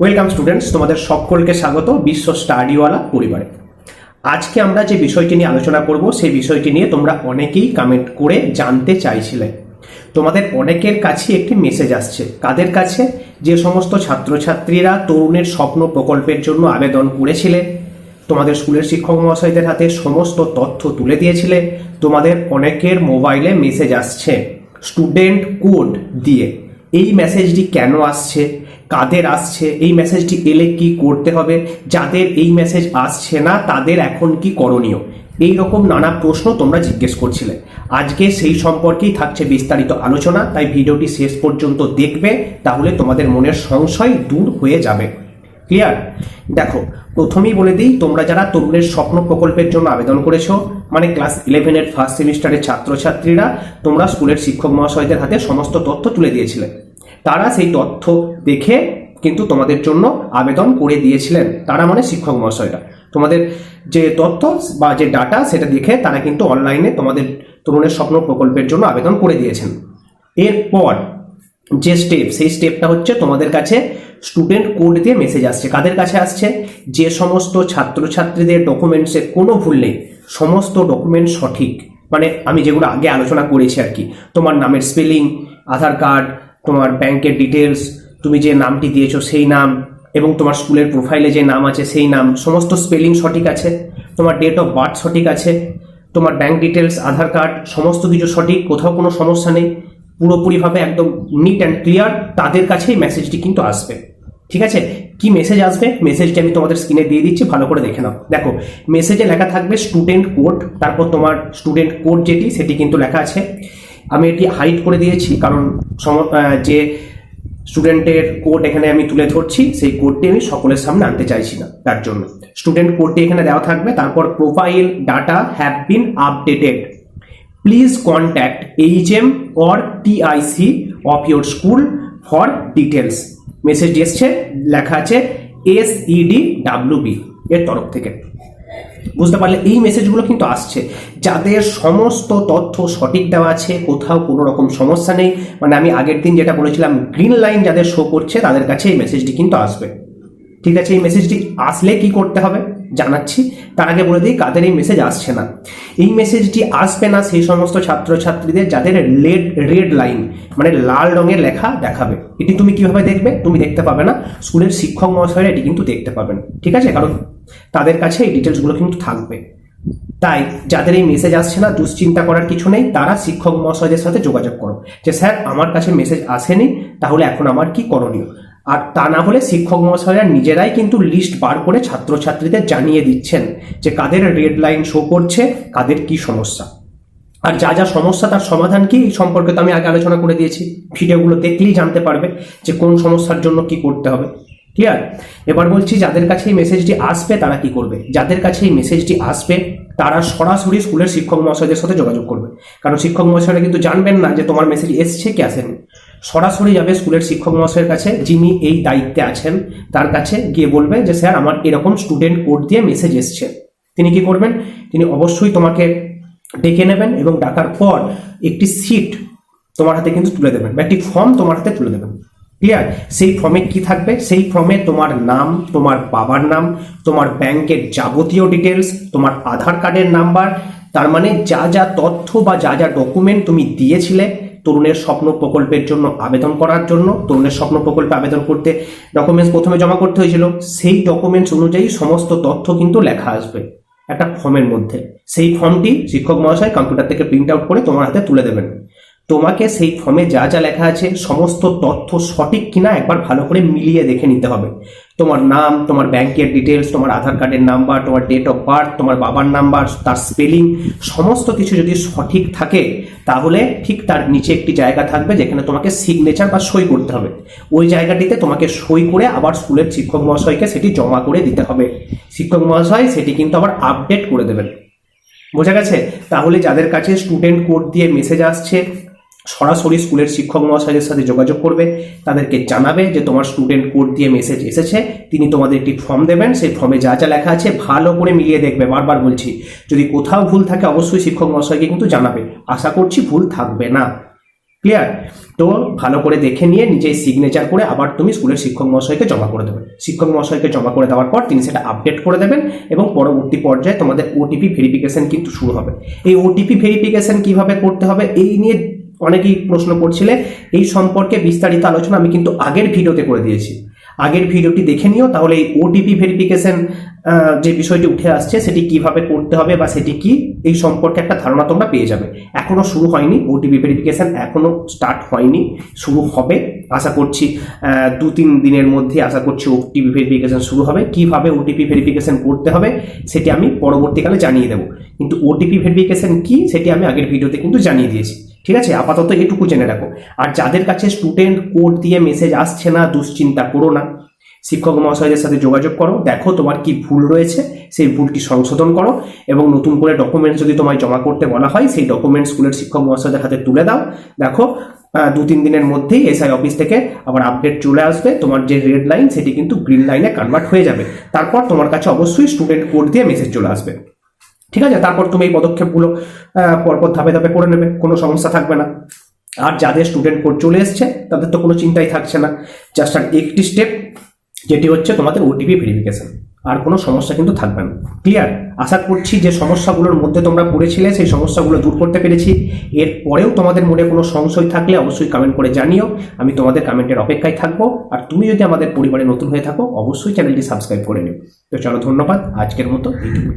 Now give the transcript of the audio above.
Welcome students তোমাদের সকলকে স্বাগত বিশ্ব স্টাডিওয়ালা পরিবারে। আজকে আমরা যে বিষয়টি নিয়ে আলোচনা করব, সেই বিষয়টি নিয়ে তোমরা অনেকেই কমেন্ট করে জানতে চাইছিলে। তোমাদের অনেকের কাছে একটি মেসেজ আসছে। কাদের কাছে? যে সমস্ত ছাত্রছাত্রীরা তরুণের স্বপ্ন প্রকল্পের জন্য আবেদন করেছিলে, তোমাদের স্কুলের শিক্ষক মহাশয়দের হাতে সমস্ত তথ্য তুলে দিয়েছিলে, তোমাদের অনেকের মোবাইলে মেসেজ আসছে স্টুডেন্ট কোড দিয়ে। এই মেসেজটি কেন আসছে? কাদের আসছে, এই মেসেজটি এলে কি করতে হবে, যাদের এই মেসেজ আসছে না, তাদের এখন কি করণীয়? এই রকম নানা প্রশ্ন তোমরা জিজ্ঞেস করছিলে। আজকে সেই সম্পর্কেই থাকছে বিস্তারিত আলোচনা, তাই ভিডিওটি শেষ পর্যন্ত দেখবে, তাহলে তোমাদের মনের সংশয় দূর হয়ে যাবে। ক্লিয়ার দেখো, প্রথমেই বলে দিই, তোমরা যারা তরুণের স্বপ্ন প্রকল্পের জন্য আবেদন করেছ মানে ক্লাস ইলেভেনের ফার্স্ট সেমিস্টারের ছাত্রছাত্রীরা, তোমরা স্কুলের শিক্ষক মহাশয়দের হাতে সমস্ত তথ্য তুলে দিয়েছিলে। তারা সেই তথ্য দেখে কিন্তু তোমাদের জন্য আবেদন করে দিয়েছিলেন। তারা মানে শিক্ষক মহাশয়রা। তোমাদের যে তথ্য বা যে ডাটা সেটা দেখে তারা কিন্তু অনলাইনে তোমাদের তরুণের স্বপ্ন প্রকল্পের জন্য আবেদন করে দিয়েছেন। এরপর যে স্টেপ সেই স্টেপটা হচ্ছে তোমাদের কাছে স্টুডেন্ট কোড দিয়ে মেসেজ আসছে। কাদের কাছে আসছে? যে সমস্ত ছাত্রছাত্রীদের ডকুমেন্টসে কোনো ভুল নেই। সমস্ত ডকুমেন্ট সঠিক। মানে আমি যেগুলো আগে আলোচনা করেছি আর কি। তোমার নামের স্পেলিং আধার কার্ড তোমার ব্যাংকের ডিটেলস তুমি যে নামটি দিয়েছ সেই নাম এবং তোমার স্কুলের প্রোফাইলে যে নাম আছে সেই নাম, সমস্ত স্পেলিং সঠিক আছে, তোমার ডেট অফ বার্থ সঠিক আছে, তোমার ব্যাংক ডিটেলস আধার কার্ড সমস্ত কিছু সঠিক, কোথাও কোনো সমস্যা নেই, পুরোপুরিভাবে একদম নিট অ্যান্ড ক্লিয়ার তাদের কাছেই মেসেজটি কিন্তু আসবে। ঠিক আছে? কি মেসেজ আসবে? মেসেজটি আমি তোমাদের স্ক্রিনে দিয়ে দিচ্ছি, ভালো করে দেখে নাও। দেখো মেসেজে লেখা থাকবে স্টুডেন্ট কোড তারপর তোমার স্টুডেন্ট কোড যেটি, সেটি কিন্তু লেখা আছে। আমি এটি হাইড করে দিয়েছি, কারণ সম- যে স্টুডেন্টের কোড এখানে আমি তুলে ধরছি, সেই কোডটি আমি সকলের সামনে আনতে চাইছি না, তার জন্য। স্টুডেন্ট কোডটি এখানে দেওয়া থাকবে, তারপর profile data have been updated please contact H M or TIC of your school for details message এসছে, লেখা আছে এস ইডি ডাব্লিউ বি এর তরফ থেকে। বুঝতে পারলে এই মেসেজগুলো কিন্তু আসছে। যাদের সমস্ত তথ্য সঠিক দেওয়া আছে, কোথাও কোনো রকম সমস্যা নেই মানে আমি আগের দিন যেটা বলেছিলাম গ্রিন লাইন যাদের শো করছে, তাদের কাছে এই মেসেজটি কিন্তু আসবে। ঠিক আছে, এই মেসেজটি আসলে কি করতে হবে? জানাচ্ছি, তার আগে বলে দিই, কাদের এই মেসেজ আসছে না। এই মেসেজটি আসবে না, সেই সমস্ত ছাত্রছাত্রীদের যাদের রেড রেড লাইন মানে লাল রঙের লেখা দেখাবে। এটি তুমি কীভাবে দেখবে? তুমি দেখতে পাবে না। স্কুলের শিক্ষক মহাশয়রা এটি কিন্তু দেখতে পাবেন। ঠিক আছে? কারণ তাদের কাছে এই ডিটেলসগুলো কিন্তু থাকবে। তাই যাদের এই মেসেজ আসছে না, দুশ্চিন্তা করার কিছু নেই, তারা শিক্ষক মহাশয়দের সাথে যোগাযোগ করো। যে, স্যার, আমার কাছে মেসেজ আসেনি, তাহলে এখন আমার কি করণীয়? আর তা না হলে শিক্ষক মহাশয়রা নিজেরাই কিন্তু লিস্ট বার করে ছাত্রছাত্রীদের জানিয়ে দিচ্ছেন যে কাদের রেড লাইন শো করছে, কাদের কি সমস্যা। আর যা যা সমস্যা তার সমাধান কি এই সম্পর্কে তো আমি আগে আলোচনা করে দিয়েছি। ভিডিওগুলো দেখলেই জানতে পারবে যে কোন সমস্যার জন্য কি করতে হবে। ক্লিয়ার এবার বলছি যাদের কাছে এই মেসেজটি আসবে তারা কি করবে? যাদের কাছে এই মেসেজটি আসবে তারা সরাসরি স্কুলের শিক্ষক মহাশয়দের সাথে যোগাযোগ করবে। কারণ শিক্ষক মহাশয়রা কিন্তু জানবেন না যে তোমার মেসেজ এসছে কি আসেনি। সরাসরি যাবে স্কুলের শিক্ষক মহাশয়ের কাছে, যিনি এই দায়িত্বে আছেন, তার কাছে গিয়ে বলবে যে, স্যার, আমার এরকম স্টুডেন্ট কোড দিয়ে মেসেজ এসছে। তিনি কি করবেন? তিনি অবশ্যই তোমাকে ডেকে নেবেন এবং ডাকার পর একটি সিট তোমার হাতে কিন্তু তুলে দেবেন বা একটি ফর্ম তোমার হাতে তুলে দেবেন। ক্লিয়ার সেই ফর্মে কি থাকবে? সেই ফর্মে তোমার নাম, তোমার বাবার নাম, তোমার ব্যাংকের যাবতীয় ডিটেলস তোমার আধার কার্ডের নাম্বার তার মানে যা যা তথ্য বা যা যা ডকুমেন্ট তুমি দিয়েছিলে তরুণের স্বপ্ন প্রকল্পের জন্য আবেদন করার জন্য, তরুণের স্বপ্ন প্রকল্পে আবেদন করতে ডকুমেন্টস প্রথমে জমা করতে হয়েছিল। সেই ডকুমেন্টস অনুযায়ী সমস্ত তথ্য কিন্তু লেখা আসবে একটা ফর্মের মধ্যে। সেই ফর্মটি শিক্ষক মহাশয় কম্পিউটার থেকে প্রিন্ট আউট করে তোমার হাতে তুলে দেবেন। তোমাকে সেই ফর্মে যা যা লেখা আছে, সমস্ত তথ্য সঠিক কিনা একবার ভালো করে মিলিয়ে দেখে নিতে হবে। তোমার নাম, তোমার ব্যাংকের ডিটেলস তোমার আধার কার্ডের নাম্বার তোমার ডেট অফ বার্থ তোমার বাবার নাম্বার তার স্পেলিং সমস্ত কিছু যদি সঠিক থাকে, তাহলে ঠিক তার নিচে একটি জায়গা থাকবে যেখানে তোমাকে সিগনেচার বা সই করতে হবে। ওই জায়গাটিতে তোমাকে সই করে আবার স্কুলের শিক্ষক মহাশয়কে সেটি জমা করে দিতে হবে। শিক্ষক মহাশয় সেটি কিন্তু আবার আপডেট করে দেবেন। বোঝা গেছে? তাহলে যাদের কাছে স্টুডেন্ট কোড দিয়ে মেসেজ আসছে সরাসরি স্কুলের শিক্ষক মহাশয়ের সাথে যোগাযোগ করবে, তাদেরকে জানাবে যে তোমার স্টুডেন্ট কোড দিয়ে মেসেজ এসেছে, তিনি তোমাদের একটি ফর্ম দেবেন, সেই ফর্মে যা যা লেখা আছে ভালো করে মিলিয়ে দেখবে। বারবার বলছি, যদি কোথাও ভুল থাকে অবশ্যই শিক্ষক মহাশয়কে কিন্তু জানাবে। আশা করছি ভুল থাকবে না। ক্লিয়ার তো ভালো করে দেখে নিয়ে নিজেই সিগনেচার করে আবার তুমি স্কুলের শিক্ষক মহাশয়কে জমা করে দেবে। শিক্ষক মহাশয়কে জমা করে দেওয়ার পর তিনি সেটা আপডেট করে দেবেন এবং পরবর্তী পর্যায়ে তোমাদের ওটিপি ভেরিফিকেশন কিন্তু শুরু হবে। এই ওটিপি ভেরিফিকেশন কীভাবে করতে হবে, এই নিয়ে অনেকেই প্রশ্ন করছিলে, এই সম্পর্কে বিস্তারিত আলোচনা আমি কিন্তু আগের ভিডিওতে করে দিয়েছি। আগের ভিডিওটি দেখে নিও, তাহলে এই ওটিপি ভেরিফিকেশন যে বিষয়টি উঠে আসছে, সেটি কীভাবে করতে হবে বা সেটি কি, এই সম্পর্কে একটা ধারণা তোমরা পেয়ে যাবে। এখনও শুরু হয়নি ওটিপি ভেরিফিকেশন এখনও স্টার্ট হয়নি, শুরু হবে। আশা করছি দু তিন দিনের মধ্যে আশা করছি ওটিপি ভেরিফিকেশন শুরু হবে। কীভাবে ওটিপি ভেরিফিকেশন করতে হবে, সেটি আমি পরবর্তীকালে জানিয়ে দেবো। কিন্তু ওটিপি ভেরিফিকেশন কি, সেটি আমি আগের ভিডিওতে কিন্তু জানিয়ে দিয়েছি। ঠিক আছে? আপাতত এটুকু জেনে রাখো। আর যাদের কাছে স্টুডেন্ট কোড দিয়ে মেসেজ আসছে না, দুশ্চিন্তা করো না। শিক্ষক মহাশয়দের সাথে যোগাযোগ করো। দেখো তোমার কি ভুল রয়েছে, সেই ভুলটি সংশোধন করো এবং নতুন করে ডকুমেন্টস যদি তোমায় জমা করতে বলা হয়, সেই ডকুমেন্টস স্কুলের শিক্ষক মহাশয়দের হাতে তুলে দাও। দেখো দু তিন দিনের মধ্যেই এসআই অফিস থেকে আবার আপডেট চলে আসবে। তোমার যে রেড লাইন সেটি কিন্তু গ্রিন লাইনে কনভার্ট হয়ে যাবে। তারপর তোমার কাছে অবশ্যই স্টুডেন্ট কোড দিয়ে মেসেজ চলে আসবে। ঠিক আছে? তারপর তুমি এই পদক্ষেপগুলো পরপর ধাপে ধাপে করে নেবে, কোনো সমস্যা থাকবে না। আর যাদের স্টুডেন্ট কোড চলে এসছে, তাদের তো কোনো চিন্তাই থাকছে না। জাস্ট আর একটি স্টেপ যেটি হচ্ছে তোমাদের ওটিপি ভেরিফিকেশন আর কোনো সমস্যা কিন্তু থাকবে না। ক্লিয়ার আশা করছি যে সমস্যাগুলোর মধ্যে তোমরা পড়েছিলে, সেই সমস্যাগুলো দূর করতে পেরেছি। এর পরেও তোমাদের মনে কোনো সংশয় থাকলে অবশ্যই কমেন্ট করে জানিও। আমি তোমাদের কমেন্টের অপেক্ষায় থাকব। আর তুমি যদি আমাদের পরিবারে নতুন হয়ে থাকো, অবশ্যই চ্যানেলটি সাবস্ক্রাইব করে নিও। তো চলো ধন্যবাদ। আজকের মতো এইটুকু